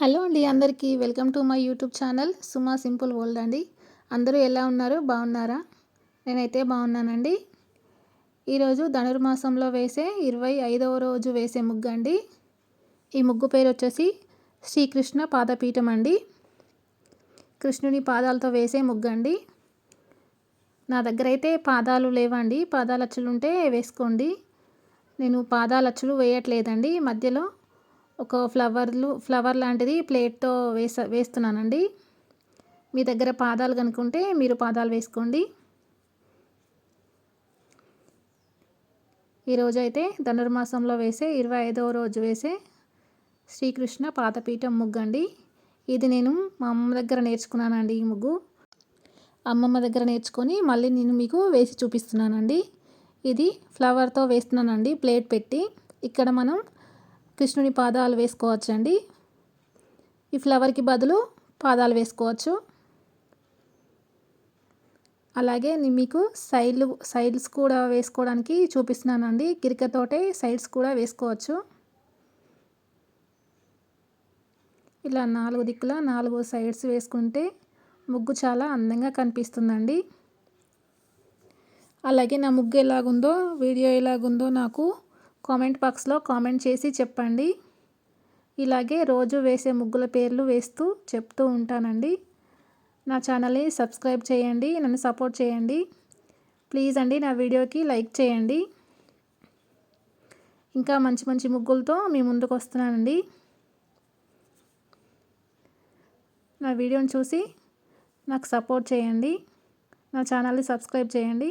Hello అండి అందరికీ welcome to my YouTube channel Suma simple world అండి. అందరూ ఎలా ఉన్నారు? బాగున్నారా? నేనైతే బాగున్నానండి. ఈరోజు ధనుర్మాసంలో వేసే ఇరవై ఐదవ రోజు వేసే ముగ్గు అండి. ఈ ముగ్గు పేరు వచ్చేసి శ్రీకృష్ణ పాదపీఠం అండి. కృష్ణుని పాదాలతో వేసే ముగ్గు అండి. నా దగ్గర అయితే పాదాలు లేవండి. పాదాలచ్చులు ఉంటే వేసుకోండి. నేను పాదాలచ్చులు వేయట్లేదండి. మధ్యలో ఒక ఫ్లవర్లు ఫ్లవర్ లాంటిది ప్లేట్తో వేస వేస్తున్నానండి. మీ దగ్గర పాదాలు కనుక్కుంటే మీరు పాదాలు వేసుకోండి. ఈరోజు అయితే ధనుర్మాసంలో వేసే ఇరవై ఐదవ రోజు వేసే శ్రీకృష్ణ పాతపీఠం ముగ్గు అండి ఇది నేను మా అమ్మ దగ్గర నేర్చుకున్నానండి ఈ ముగ్గు. అమ్మమ్మ దగ్గర నేర్చుకొని మళ్ళీ నేను మీకు వేసి చూపిస్తున్నానండి. ఇది ఫ్లవర్తో వేస్తున్నానండి ప్లేట్ పెట్టి. ఇక్కడ మనం కృష్ణుని పాదాలు వేసుకోవచ్చండి. ఈ ఫ్లవర్కి బదులు పాదాలు వేసుకోవచ్చు. అలాగే మీకు సైడ్లు సైడ్స్ కూడా వేసుకోవడానికి చూపిస్తున్నానండి. గిరికతోటే సైడ్స్ కూడా వేసుకోవచ్చు. ఇలా నాలుగు దిక్కుల నాలుగు సైడ్స్ వేసుకుంటే ముగ్గు చాలా అందంగా కనిపిస్తుందండి. అలాగే నా ముగ్గు ఎలాగుందో వీడియో ఎలాగుందో నాకు కామెంట్ బాక్స్లో కామెంట్ చేసి చెప్పండి. ఇలాగే రోజు వేసే ముగ్గుల పేర్లు వేస్తూ చెప్తూ ఉంటానండి. నా ఛానల్ని సబ్స్క్రైబ్ చేయండి నన్ను సపోర్ట్ చేయండి. ప్లీజ్ అండి నా వీడియోకి లైక్ చేయండి. ఇంకా మంచి మంచి ముగ్గులతో మీ ముందుకు వస్తున్నానండి. నా వీడియోని చూసి నాకు సపోర్ట్ చేయండి. నా ఛానల్ని సబ్స్క్రైబ్ చేయండి.